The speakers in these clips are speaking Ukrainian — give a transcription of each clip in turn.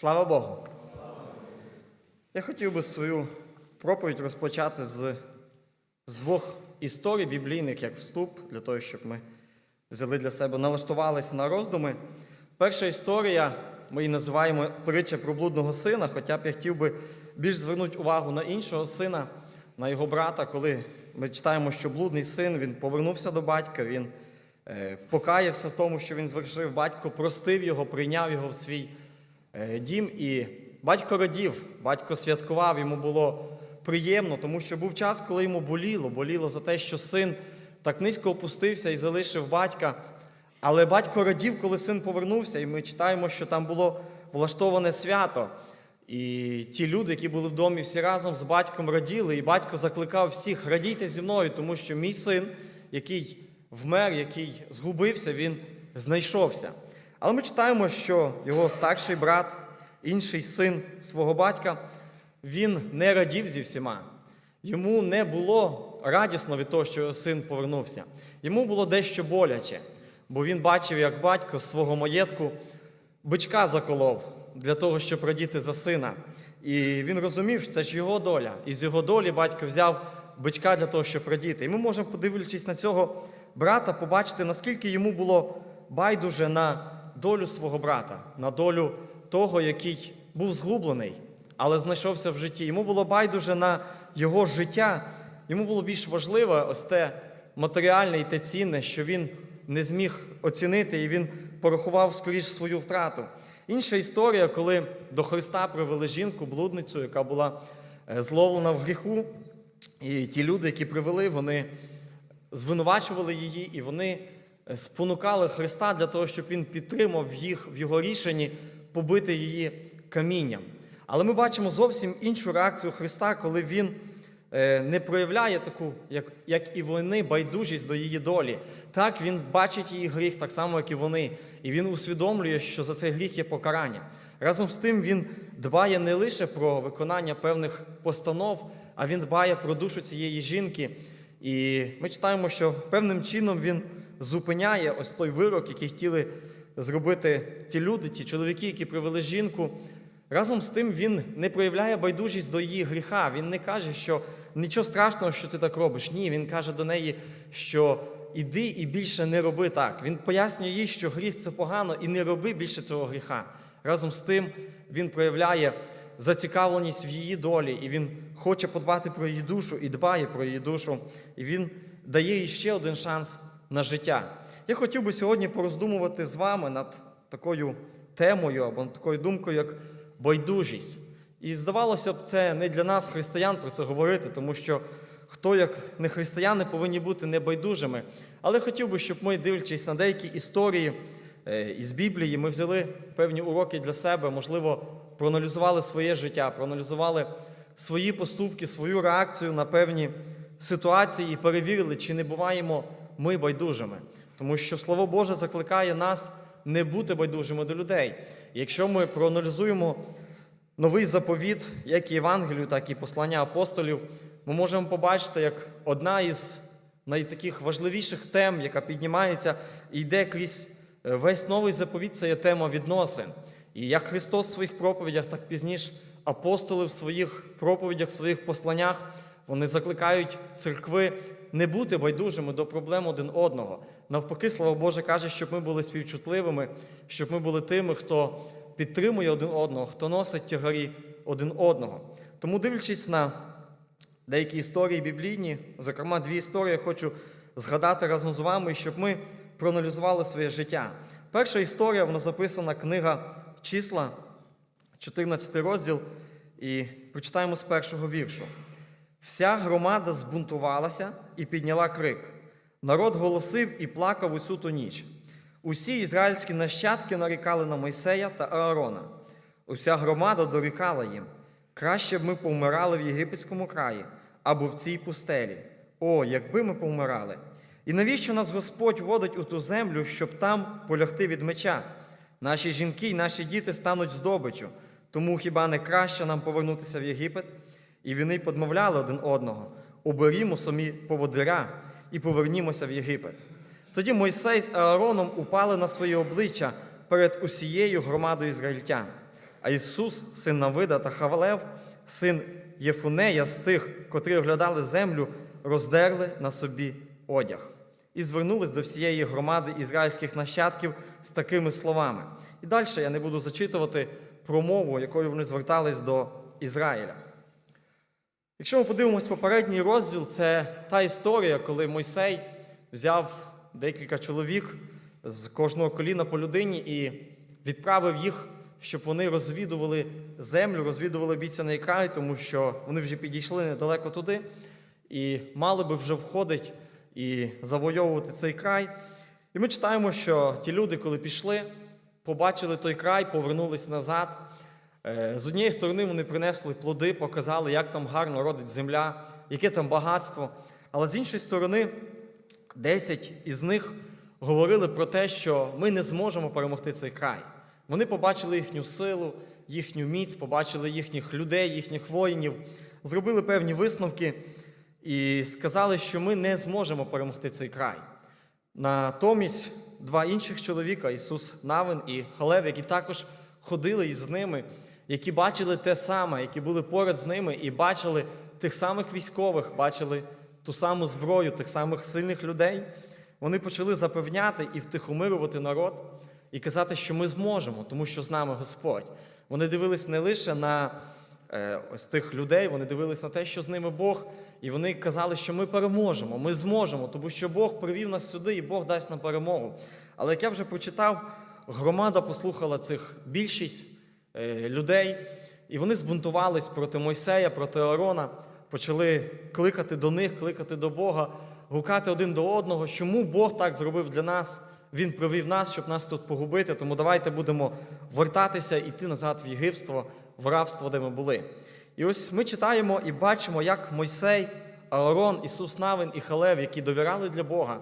Слава Богу! Я хотів би свою проповідь розпочати з, з двох історій біблійних, як вступ, для того, щоб ми взяли для себе, налаштувалися на роздуми. Перша історія, ми її називаємо притча про блудного сина, хоча б я хотів би більш звернути увагу на іншого сина, на його брата, коли ми читаємо, що блудний син він повернувся до батька, він е, покаявся в тому, що він звершив. Батько простив його, прийняв його в свій дім. І батько радів, батько святкував, йому було приємно, тому що був час, коли йому боліло. Боліло за те, що син так низько опустився і залишив батька. Але батько радів, коли син повернувся, і ми читаємо, що там було влаштоване свято. І ті люди, які були в домі, всі разом з батьком раділи, і батько закликав всіх радійте зі мною, тому що мій син, який вмер, який згубився, він знайшовся. Але ми читаємо, що його старший брат, інший син свого батька, він не радів зі всіма. Йому не було радісно від того, що його син повернувся. Йому було дещо боляче, бо він бачив, як батько свого маєтку бичка заколов для того, щоб радіти за сина. І він розумів, що це ж його доля. І з його долі батько взяв бичка для того, щоб радіти. І ми можемо, подивлячись на цього брата, побачити, наскільки йому було байдуже на долю свого брата, на долю того, який був згублений, але знайшовся в житті. Йому було байдуже на його життя. Йому було більш важливе ось те матеріальне і те цінне, що він не зміг оцінити, і він порахував скоріш свою втрату. Інша історія, коли до Христа привели жінку, блудницю, яка була е, зловлена в гріху. І ті люди, які привели, вони звинувачували її, і вони спонукали Христа для того, щоб він підтримав їх в його рішенні побити її камінням. Але ми бачимо зовсім іншу реакцію Христа, коли він е, не проявляє таку, як, як і вони, байдужість до її долі. Так, він бачить її гріх, так само, як і вони. І він усвідомлює, що за цей гріх є покарання. Разом з тим, він дбає не лише про виконання певних постанов, а він дбає про душу цієї жінки. І ми читаємо, що певним чином він зупиняє ось той вирок, який хотіли зробити ті люди, ті чоловіки, які привели жінку. Разом з тим він не проявляє байдужість до її гріха. Він не каже, що нічого страшного, що ти так робиш. Ні, він каже до неї, що іди і більше не роби так. Він пояснює їй, що гріх це погано, і не роби більше цього гріха. Разом з тим він проявляє зацікавленість в її долі, і він хоче подбати про її душу і дбає про її душу. І він дає їй ще один шанс на життя. Я хотів би сьогодні пороздумувати з вами над такою темою або над такою думкою, як байдужість. І здавалося б, це не для нас, християн, про це говорити, тому що хто, як не християни, повинні бути небайдужими. Але хотів би, щоб ми, дивлячись на деякі історії е, із Біблії, ми взяли певні уроки для себе, можливо, проаналізували своє життя, проаналізували свої поступки, свою реакцію на певні ситуації і перевірили, чи не буваємо ми байдужими. Тому що Слово Боже закликає нас не бути байдужими до людей. Якщо ми проаналізуємо новий заповіт, як і Євангелію, так і послання апостолів, ми можемо побачити, як одна із найтаких важливіших тем, яка піднімається і йде крізь е, весь новий заповіт, це є тема відносин. І як Христос в своїх проповідях, так пізніше апостоли в своїх проповідях, в своїх посланнях, вони закликають церкви не бути байдужими до проблем один одного. Навпаки, слава Боже, каже, щоб ми були співчутливими, щоб ми були тими, хто підтримує один одного, хто носить тягарі один одного. Тому, дивлячись на деякі історії біблійні, зокрема, дві історії, я хочу згадати разом з вами, щоб ми проаналізували своє життя. Перша історія, вона записана книга числа, 14 розділ, і прочитаємо з першого віршу. Вся громада збунтувалася і підняла крик. Народ голосив і плакав усю ту ніч. Усі ізраїльські нащадки нарікали на Мойсея та Аарона. Уся громада дорікала їм. Краще б ми повмирали в єгипетському краї або в цій пустелі. О, якби ми повмирали. І навіщо нас Господь водить у ту землю, щоб там полягти від меча? Наші жінки й наші діти стануть здобичу, тому хіба не краще нам повернутися в Єгипет? І вони подмовляли один одного: оберімо самі поводиря і повернімося в Єгипет. Тоді Мойсей з Аароном упали на свої обличчя перед усією громадою ізраїльтян. А Ісус, син Навида та Хавалев, син Єфунея, з тих, котрі оглядали землю, роздерли на собі одяг і звернулись до всієї громади ізраїльських нащадків з такими словами. І далі я не буду зачитувати промову, якою вони звертались до Ізраїля. Якщо ми подивимось попередній розділ, це та історія, коли Мойсей взяв декілька чоловік з кожного коліна по людині і відправив їх, щоб вони розвідували землю, розвідували обіцяний край, тому що вони вже підійшли недалеко туди і мали би вже входити і завойовувати цей край. І ми читаємо, що ті люди, коли пішли, побачили той край, повернулись назад. Е, З однієї сторони вони принесли плоди, показали, як там гарно родить земля, яке там багатство. Але з іншої сторони, 10 із них говорили про те, що ми не зможемо перемогти цей край. Вони побачили їхню силу, їхню міць, побачили їхніх людей, їхніх воїнів, зробили певні висновки і сказали, що ми не зможемо перемогти цей край. Натомість два інших чоловіка, Ісус Навин і Халев, які також ходили із ними, які бачили те саме, які були поряд з ними і бачили тих самих військових, бачили ту саму зброю, тих самих сильних людей, вони почали запевняти і втихомирювати народ і казати, що ми зможемо, тому що з нами Господь. Вони дивились не лише на е, ось тих людей, вони дивились на те, що з ними Бог, і вони казали, що ми переможемо, ми зможемо, тому що Бог привів нас сюди і Бог дасть нам перемогу. Але як я вже прочитав, громада послухала цих більшість людей, і вони збунтувались проти Мойсея, проти Аарона, почали кликати до них, кликати до Бога, гукати один до одного, чому Бог так зробив для нас. Він привів нас, щоб нас тут погубити, тому давайте будемо вертатися і йти назад в єгипство, в рабство, де ми були. І ось ми читаємо і бачимо, як Мойсей, Аарон, Ісус Навин і Халев, які довіряли для Бога,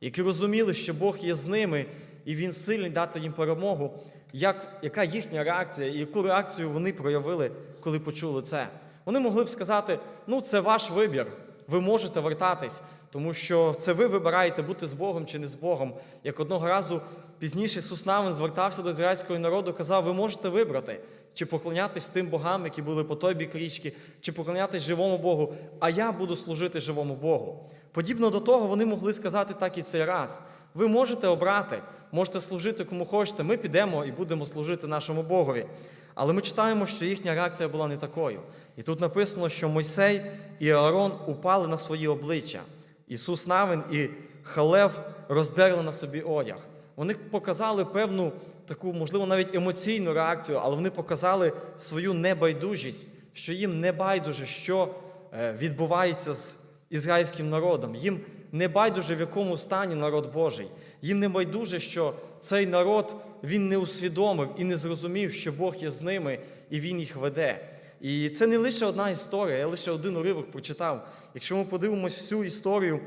які розуміли, що Бог є з ними, і Він сильний дати їм перемогу, як, яка їхня реакція, і яку реакцію вони проявили, коли почули це. Вони могли б сказати: ну, це ваш вибір, ви можете вертатись, тому що це ви вибираєте бути з Богом чи не з Богом. Як одного разу пізніше Ісус Навин звертався до ізраїльського народу, казав: ви можете вибрати, чи поклонятись тим богам, які були по той бік річки, чи поклонятись живому Богу, а я буду служити живому Богу. Подібно до того, вони могли сказати так і цей раз. Ви можете обрати, можете служити кому хочете. Ми підемо і будемо служити нашому Богові. Але ми читаємо, що їхня реакція була не такою. І тут написано, що Мойсей і Аарон упали на свої обличчя. Ісус Навин і Халев роздерли на собі одяг. Вони показали певну таку, можливо, навіть емоційну реакцію, але вони показали свою небайдужість, що їм не байдуже, що е, відбувається з ізраїльським народом. Їм не байдуже, в якому стані народ Божий. Їм не байдуже, що цей народ він не усвідомив і не зрозумів, що Бог є з ними і Він їх веде. І це не лише одна історія, я лише один уривок прочитав. Якщо ми подивимось всю історію,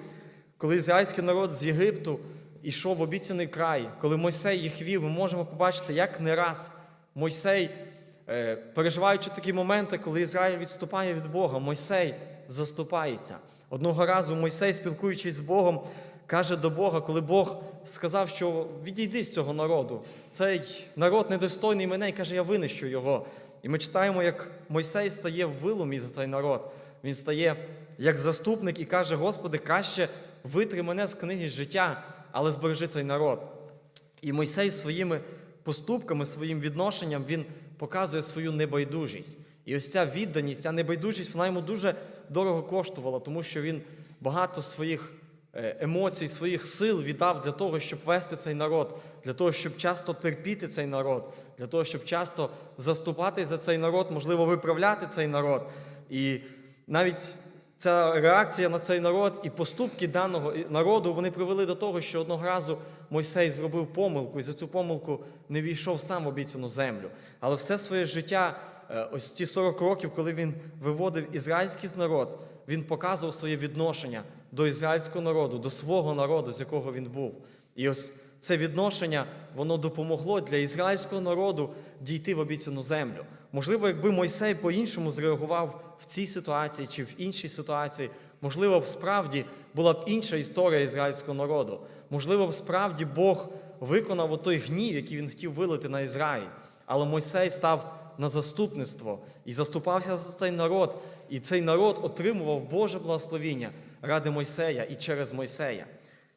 коли ізраїльський народ з Єгипту йшов в обіцяний край, коли Мойсей їх вів, ми можемо побачити, як не раз Мойсей, е, переживаючи такі моменти, коли Ізраїль відступає від Бога, Мойсей заступається. Одного разу Мойсей, спілкуючись з Богом, каже до Бога, коли Бог сказав, що відійди з цього народу. Цей народ недостойний мене і каже, я винищу його. І ми читаємо, як Мойсей стає в вилумі за цей народ. Він стає як заступник і каже: Господи, краще витри мене з книги життя, але збережи цей народ. І Мойсей своїми поступками, своїм відношенням він показує свою небайдужість. І ось ця відданість, ця небайдужість, вона йому дуже дорого коштувала, тому що він багато своїх е, емоцій, своїх сил віддав для того, щоб вести цей народ, для того, щоб часто терпіти цей народ, для того, щоб часто заступати за цей народ, можливо, виправляти цей народ. І навіть ця реакція на цей народ і поступки даного народу вони привели до того, що одного разу Мойсей зробив помилку, і за цю помилку не війшов сам в обіцяну землю. Але все своє життя, ось ці 40 років, коли він виводив ізраїльський народ, він показував своє відношення до ізраїльського народу, до свого народу, з якого він був. І ось це відношення воно допомогло для ізраїльського народу дійти в обіцяну землю. Можливо, якби Мойсей по-іншому зреагував в цій ситуації чи в іншій ситуації, можливо, б справді була б інша історія ізраїльського народу. Можливо, б справді Бог виконав той гнів, який він хотів вилити на Ізраїль. Але Мойсей став на заступництво і заступався за цей народ, і цей народ отримував Боже благословіння ради Мойсея і через Мойсея.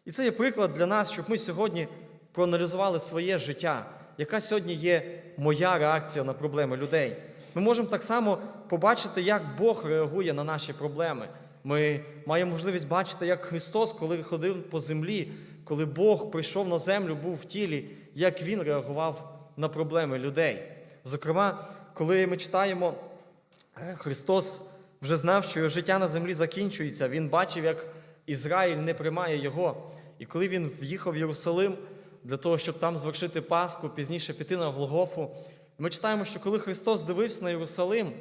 І це є приклад для нас, щоб ми сьогодні проаналізували своє життя, яка сьогодні є моя реакція на проблеми людей. Ми можемо так само побачити, як Бог реагує на наші проблеми. Ми маємо можливість бачити, як Христос, коли ходив по землі, коли Бог прийшов на землю, був в тілі, як Він реагував на проблеми людей. Зокрема, коли ми читаємо, е, Христос вже знав, що його життя на землі закінчується. Він бачив, як Ізраїль не приймає його. І коли він в'їхав в Єрусалим для того, щоб там звершити Пасху, пізніше піти на Голгофу, ми читаємо, що коли Христос дивився на Єрусалим,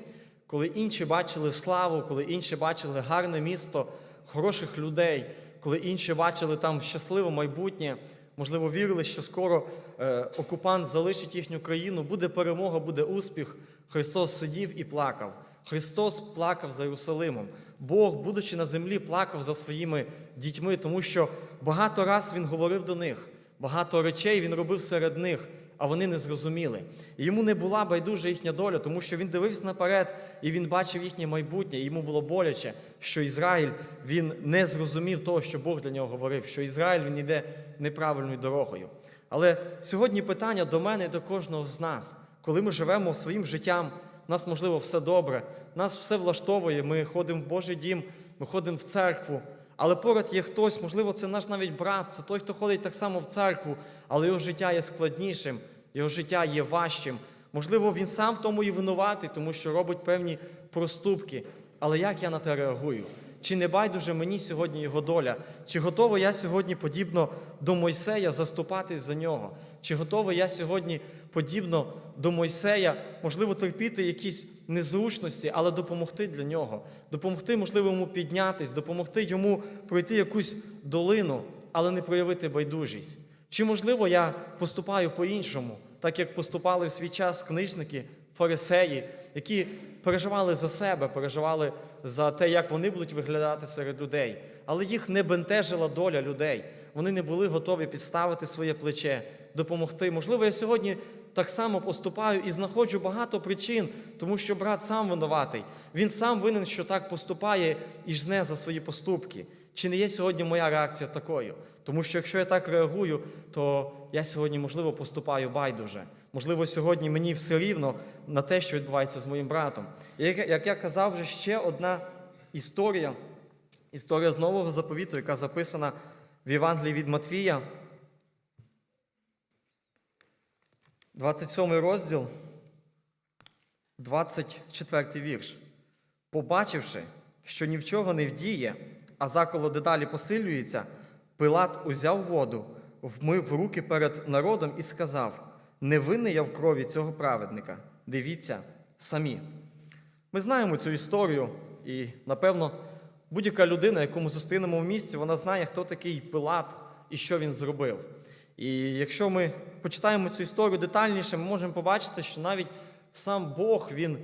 коли інші бачили славу, коли інші бачили гарне місто, хороших людей, коли інші бачили там щасливе майбутнє, можливо, вірили, що скоро е, окупант залишить їхню країну, буде перемога, буде успіх. Христос сидів і плакав. Христос плакав за Єрусалимом. Бог, будучи на землі, плакав за своїми дітьми, тому що багато раз Він говорив до них, багато речей Він робив серед них, а вони не зрозуміли. І йому не була байдужа їхня доля, тому що він дивився наперед і він бачив їхнє майбутнє. І йому було боляче, що Ізраїль він не зрозумів того, що Бог для нього говорив, що Ізраїль він йде неправильною дорогою. Але сьогодні питання до мене і до кожного з нас, коли ми живемо своїм життям, у нас, можливо, все добре, нас все влаштовує, ми ходимо в Божий дім, ми ходимо в церкву. Але поряд є хтось, можливо, це наш навіть брат, це той, хто ходить так само в церкву, але його життя є складнішим, його життя є важчим. Можливо, він сам в тому і винуватий, тому що робить певні проступки. Але як я на те реагую? Чи не байдуже мені сьогодні його доля? Чи готовий я сьогодні, подібно до Мойсея, заступатись за нього? Чи готовий я сьогодні, подібно до Мойсея, можливо, терпіти якісь незручності, але допомогти для нього, допомогти, можливо, йому піднятись, допомогти йому пройти якусь долину, але не проявити байдужість? Чи, можливо, я поступаю по-іншому, так як поступали в свій час книжники, фарисеї, які переживали за себе, переживали за те, як вони будуть виглядати серед людей, але їх не бентежила доля людей. Вони не були готові підставити своє плече, допомогти. Можливо, я сьогодні так само поступаю і знаходжу багато причин, тому що брат сам винуватий. Він сам винен, що так поступає і жне за свої поступки. Чи не є сьогодні моя реакція такою? Тому що якщо я так реагую, то я сьогодні, можливо, поступаю байдуже. Можливо, сьогодні мені все рівно на те, що відбувається з моїм братом. І як, я казав, вже ще одна історія, історія з нового заповіту, яка записана в Євангелії від Матвія, 27 розділ, 24 вірш. Побачивши, що ні в чого не вдіє, а заколо дедалі посилюється, Пилат узяв воду, вмив руки перед народом і сказав: Не винний я в крові цього праведника. Дивіться самі. Ми знаємо цю історію, і, напевно, будь-яка людина, яку ми зустрінемо в місті, вона знає, хто такий Пилат і що він зробив. І якщо ми почитаємо цю історію детальніше, ми можемо побачити, що навіть сам Бог він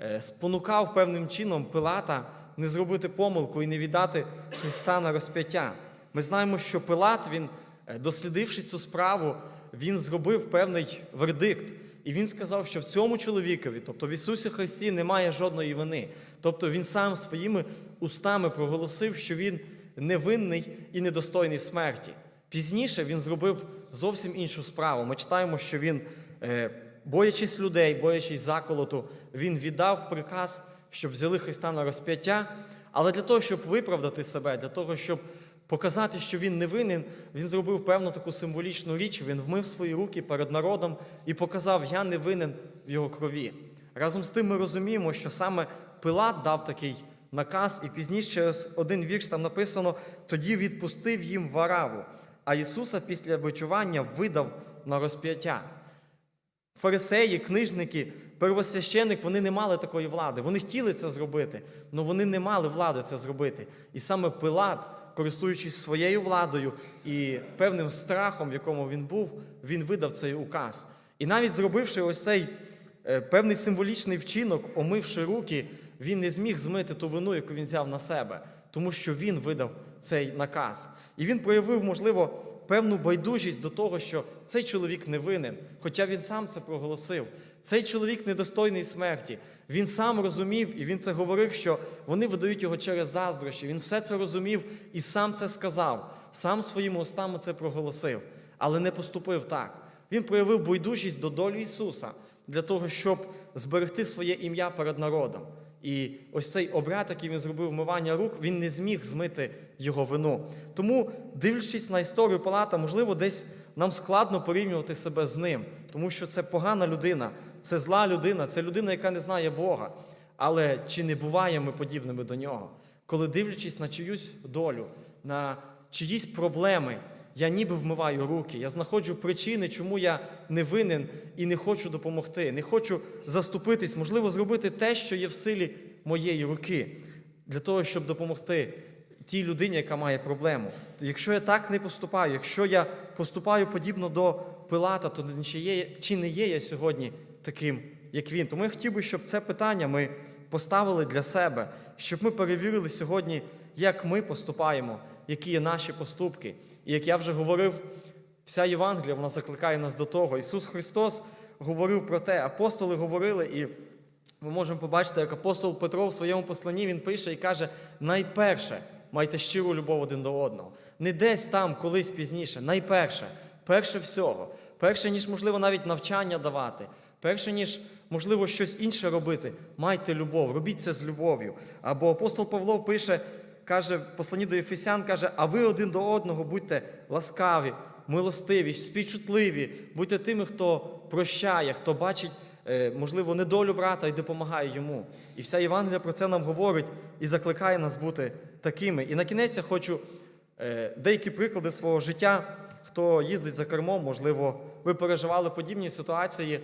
е, спонукав певним чином Пилата не зробити помилку і не віддати Христа на розп'яття. Ми знаємо, що Пилат, він, е, дослідивши цю справу, він зробив певний вердикт. І він сказав, що в цьому чоловікові, тобто в Ісусі Христі, немає жодної вини. Тобто Він сам своїми устами проголосив, що він невинний і недостойний смерті. Пізніше він зробив зовсім іншу справу. Ми читаємо, що він, е, боячись людей, боячись заколоту, він віддав приказ, щоб взяли Христа на розп'яття. Але для того, щоб виправдати себе, для того, щоб показати, що він не винен, він зробив певну таку символічну річ. Він вмив свої руки перед народом і показав, я не винен в його крові. Разом з тим ми розуміємо, що саме Пилат дав такий наказ, і пізніше через один вірш там написано: тоді відпустив їм вараву, а Ісуса після бичування видав на розп'яття. Фарисеї, книжники, первосвященик, вони не мали такої влади. Вони хотіли це зробити, але вони не мали влади це зробити. І саме Пилат, користуючись своєю владою і певним страхом, в якому він був, він видав цей указ. І навіть зробивши ось цей е, певний символічний вчинок, омивши руки, він не зміг змити ту вину, яку він взяв на себе, тому що він видав цей наказ. І він проявив, можливо, певну байдужість до того, що цей чоловік не винен, хоча він сам це проголосив. Цей чоловік недостойний смерті. Він сам розумів, і він це говорив, що вони видають його через заздрощі. Він все це розумів і сам це сказав, сам своїми устами це проголосив, але не поступив так. Він проявив байдужість до долі Ісуса для того, щоб зберегти своє ім'я перед народом. І ось цей обряд, який він зробив вмивання рук, він не зміг змити його вину. Тому, дивлячись на історію Палата, можливо, десь нам складно порівнювати себе з ним, тому що це погана людина, це зла людина, це людина, яка не знає Бога. Але чи не буваємо ми подібними до нього? Коли дивлячись на чиюсь долю, на чиїсь проблеми, я ніби вмиваю руки, я знаходжу причини, чому я не винен і не хочу допомогти, не хочу заступитись, можливо, зробити те, що є в силі моєї руки, для того, щоб допомогти тій людині, яка має проблему. Якщо я так не поступаю, якщо я поступаю подібно до Пилата, то чи, чи не є я сьогодні таким, як він? Тому я хотів би, щоб це питання ми поставили для себе, щоб ми перевірили сьогодні, як ми поступаємо, які є наші поступки. І як я вже говорив, вся Євангелія вона закликає нас до того. Ісус Христос говорив про те, апостоли говорили, і ми можемо побачити, як апостол Петро в своєму посланні він пише і каже: найперше майте щиру любов один до одного. Не десь там, колись пізніше, найперше, перше всього, перше, ніж можливо навіть навчання давати, перше, ніж можливо щось інше робити, майте любов, робіть це з любов'ю. Або апостол Павло пише, каже в посланні до Ефесян, каже, а ви один до одного будьте ласкаві, милостиві, співчутливі, будьте тими, хто прощає, хто бачить, е, можливо, недолю брата і допомагає йому. І вся Євангелія про це нам говорить і закликає нас бути такими. І на кінець я хочу е, деякі приклади свого життя. Хто їздить за кермом, можливо, ви переживали подібні ситуації,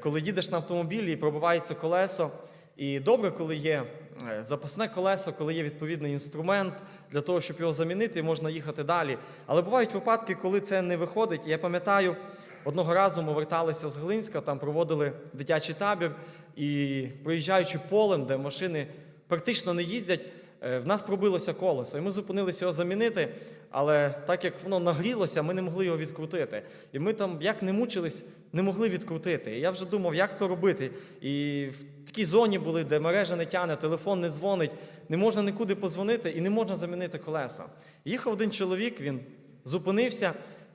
коли їдеш на автомобілі і пробивається колесо. І добре, коли є е, запасне колесо, коли є відповідний інструмент для того, щоб його замінити, можна їхати далі. Але бувають випадки, коли це не виходить. Я пам'ятаю, одного разу ми верталися з Глинська, там проводили дитячий табір, і проїжджаючи полем, де машини практично не їздять, е, в нас пробилося колесо. І ми зупинилися його замінити, але так як воно нагрілося, ми не могли його відкрутити. І ми там, як не мучились, не могли відкрутити. Я вже думав, як то робити. І в такій зоні були, де мережа не тяне, телефон не дзвонить, не можна нікуди позвонити і не можна замінити колеса. Їхав один чоловік, він зупинився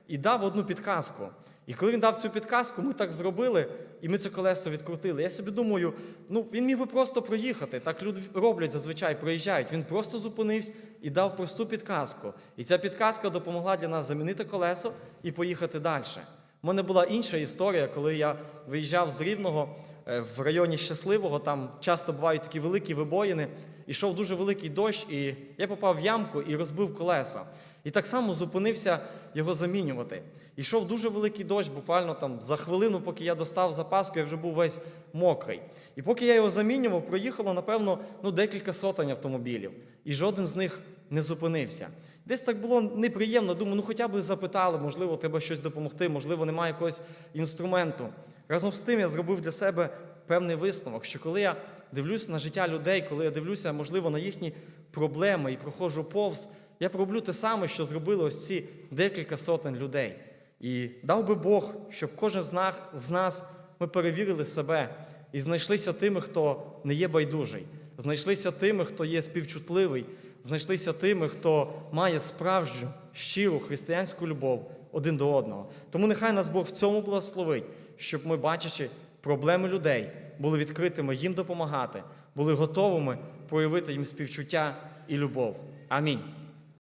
і дав одну підказку. І коли він дав цю підказку, ми так зробили, і ми це колесо відкрутили. Я собі думаю, ну він міг би просто проїхати. Так люди роблять зазвичай, проїжджають. Він просто зупинився і дав просту підказку. І ця підказка допомогла для нас замінити колесо і поїхати далі. У мене була інша історія, коли я виїжджав з Рівного е, в районі Щасливого, там часто бувають такі великі вибоїни. Ішов дуже великий дощ, і я попав в ямку і розбив колесо. І так само зупинився його замінювати. Ішов дуже великий дощ, буквально там за хвилину, поки я достав запаску, я вже був весь мокрий. І поки я його замінював, проїхало, напевно, ну, декілька сотень автомобілів. І жоден з них не зупинився. Десь так було неприємно. Думаю, ну хоча б запитали, можливо, треба щось допомогти, можливо, немає якогось інструменту. Разом з тим я зробив для себе певний висновок, що коли я дивлюся на життя людей, коли я дивлюся, можливо, на їхні проблеми і проходжу повз, я роблю те саме, що зробили ось ці декілька сотень людей. І дав би Бог, щоб кожен з нас, ми перевірили себе і знайшлися тими, хто не є байдужий, знайшлися тими, хто є співчутливий, знайшлися тими, хто має справжню, щиру християнську любов один до одного. Тому нехай нас Бог в цьому благословить, щоб ми, бачачи проблеми людей, були відкритими їм допомагати, були готовими проявити їм співчуття і любов. Амінь.